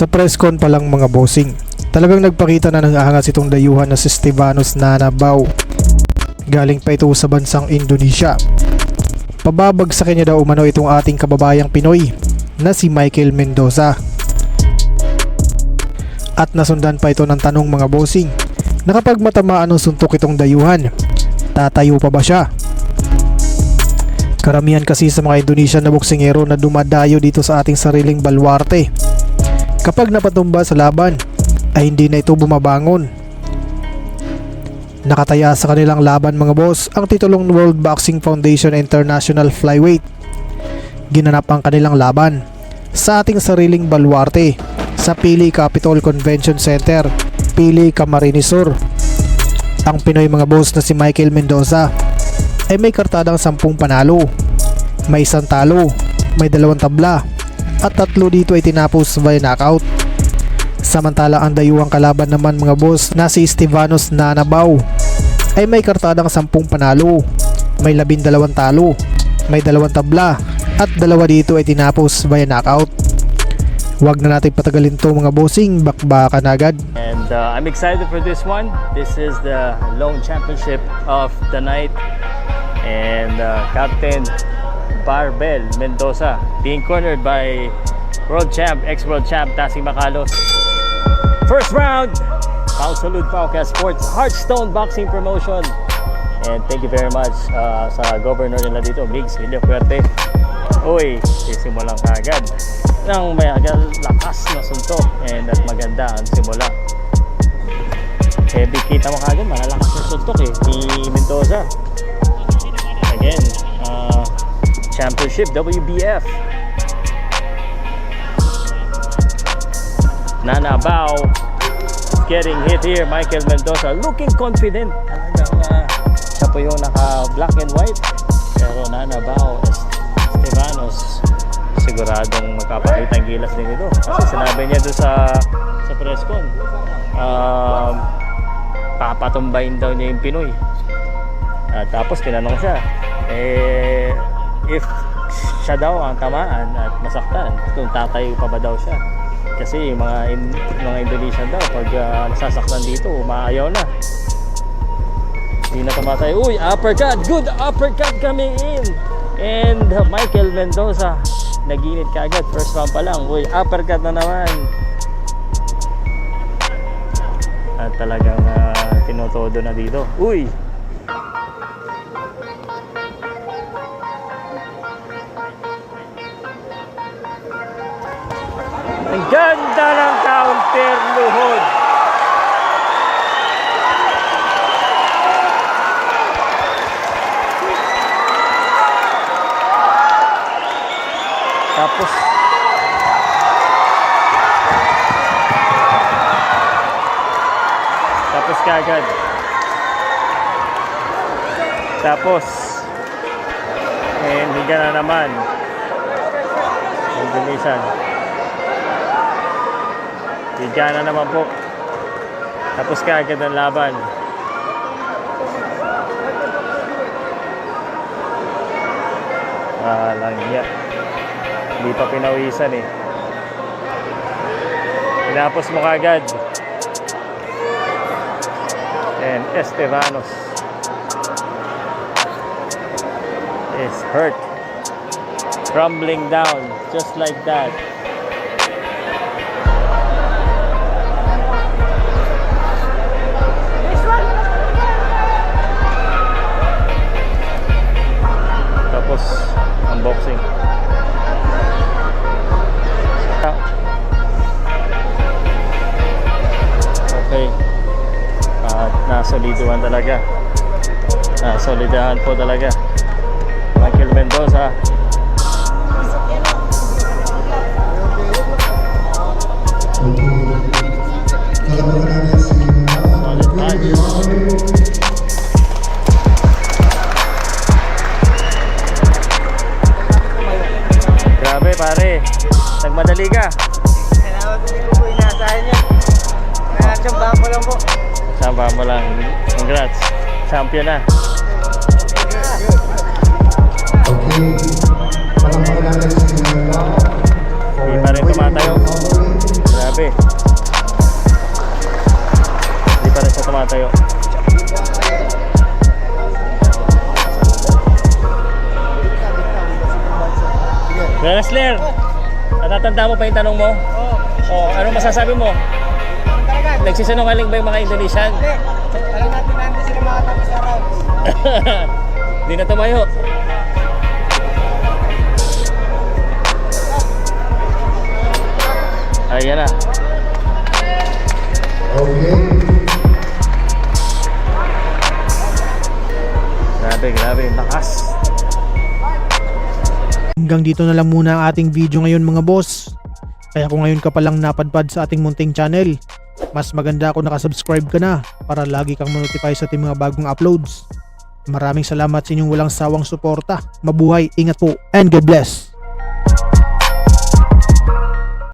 Sa press pa lang mga bossing, talagang nagpakita na ng angas itong dayuhan na si Stevanos Nanabaw. Galing pa ito sa bansang Indonesia. Pababagsakin niya daw umano itong ating kababayang Pinoy na si Michael Mendoza. At nasundan pa ito ng tanong mga bossing na kapag matamaan ng suntok itong dayuhan, tatayo pa ba siya? Karamihan kasi sa mga Indonesian na boksingero na dumadayo dito sa ating sariling balwarte. Kapag napatumba sa laban, ay hindi na ito bumabangon. Nakataya sa kanilang laban mga boss ang titulong World Boxing Foundation International Flyweight. Ginanap ang kanilang laban sa ating sariling baluarte sa Pili Capitol Convention Center, Pili Camarines Sur. Ang Pinoy mga boss na si Michael Mendoza ay may kartadang sampung panalo, may isang talo, may dalawang tabla, at tatlo dito ay tinapos via knockout. Samantala ang dayuhang kalaban naman mga boss na si Stevanos Nanabaw ay may kartadang sampung panalo, may labindalawang talo, may dalawang tabla, at dalawa dito ay tinapos via knockout. Huwag na natin patagalin to mga bossing, bakbakan agad. And uh, I'm excited for this one. This is the lone championship of the night. And uh, Captain Barbel Mendoza being cornered by world champ, ex-world champ Tassie Macalos. First round, Pao Salud Pauca Sports Hearthstone Boxing Promotion. And thank you very much uh, sa governor nila dito, Migs Villafuerte. Uy, sisimulan ka agad ng may agad lakas na suntok and at maganda ang simula. Heavy kita mo kagad, malalakas na suntok eh, ni championship, WBF. Nana Bao getting hit here. Michael Mendoza looking confident. Talagang uh, siya po yung naka black and white. Pero Nana Bao, Estevanos, siguradong magpapakita ang gilas din ito. Kasi sinabi niya doon sa sa press con, um, papatumbayin daw niya yung Pinoy. At tapos tinanong siya, eh, if siya daw ang tamaan at masaktan, kung tatayo pa ba daw siya. Kasi mga, in, mga Indonesian daw, pag uh, nasasaktan dito, umaayaw na. Hindi na tumatay. Uy, uppercut! Good uppercut coming in! And Michael Mendoza, naginit kaagad. First round pa lang. Uy, uppercut na naman. At talagang uh, tinotodo na dito. Uy! Ang ganda ng counter luhod. Tapos Tapos kagad. Tapos and higa na naman. Indonesian. Higa na naman po. Tapos kagad ang laban. Ah, lang yan. Hindi pa pinawisan eh. Tinapos mo kagad. And Estevanos is hurt. Crumbling down just like that. At nasoliduhan talaga. Nasolidahan po talaga. Michael Mendoza. Grabe pare. Nagmadali ka. Salamat po po inaasahan niya. Nakatsambahan ko lang po. Tama mo lang. Congrats. Champion na. Okay. Hindi pa rin tumatayo. Grabe. Hindi pa rin siya tumatayo. Wrestler, natatanda mo pa yung tanong mo? Oo. Oh, ano masasabi mo? Ano? Nagsisinungaling ba yung mga Indonesian? Hindi. Alam natin na hindi sila makatapos sa rounds. Hindi na tumayo. Ayan na. Grabe, grabe yung lakas. Hanggang dito na lang muna ang ating video ngayon mga boss. Kaya kung ngayon ka palang napadpad sa ating munting channel, mas maganda kung nakasubscribe ka na para lagi kang manotify sa ating mga bagong uploads. Maraming salamat sa inyong walang sawang suporta. Mabuhay, ingat po, and God bless!